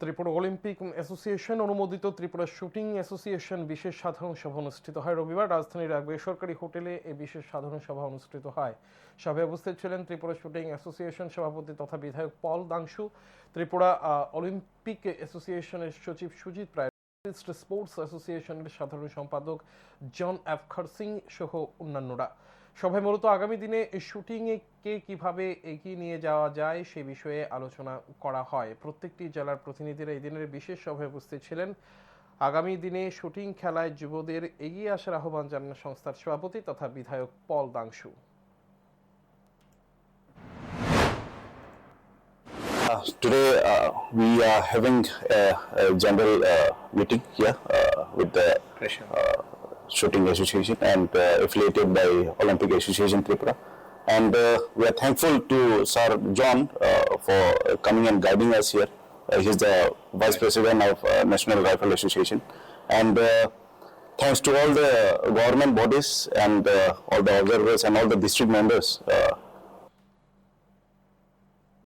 Tripura Olympic association অনুমোদিত Tripura shooting association বিশেষ সাধারণ সভা অনুষ্ঠিত হয় রবিবার। রাজধানীর এক বেসরকারি হোটেলে এই বিশেষ সাধারণ সভা অনুষ্ঠিত হয়। সভায় উপস্থিত ছিলেন ত্রিপুরা শুটিং অ্যাসোসিয়েশন সভাপতি তথা বিধায়ক পল দাংশু। ত্রিপুরা অলিম্পিক অ্যাসোসিয়েশনের সচিব সুজিত রায় স্পোর্টস অ্যাসোসিয়েশনের সাধারণ সম্পাদক জন এফ খারসিং সহ অন্যান্যরা। সভায় মূলত আগামী দিনে শুটিংয়ে কে কীভাবে এগিয়ে নিয়ে যাওয়া যায় সে বিষয়ে আলোচনা করা হয়। প্রত্যেকটি জেলার প্রতিনিধিরা এই দিনের বিশেষ সভায় উপস্থিত ছিলেন। আগামী দিনে শুটিং খেলায় যুবদের এগিয়ে আসার আহ্বান জানান সংস্থার সভাপতি তথা বিধায়ক পল দাংশু। Uh, today uh, we are having a, a general uh, meeting here uh, with the uh, Shooting Association and uh, affiliated by Olympic Association Tripura. And uh, we are thankful to Sir John uh, for coming and guiding us here. He's the Vice President of National Rifle Association. And thanks to all the government bodies and uh, all the observers and all the district members uh,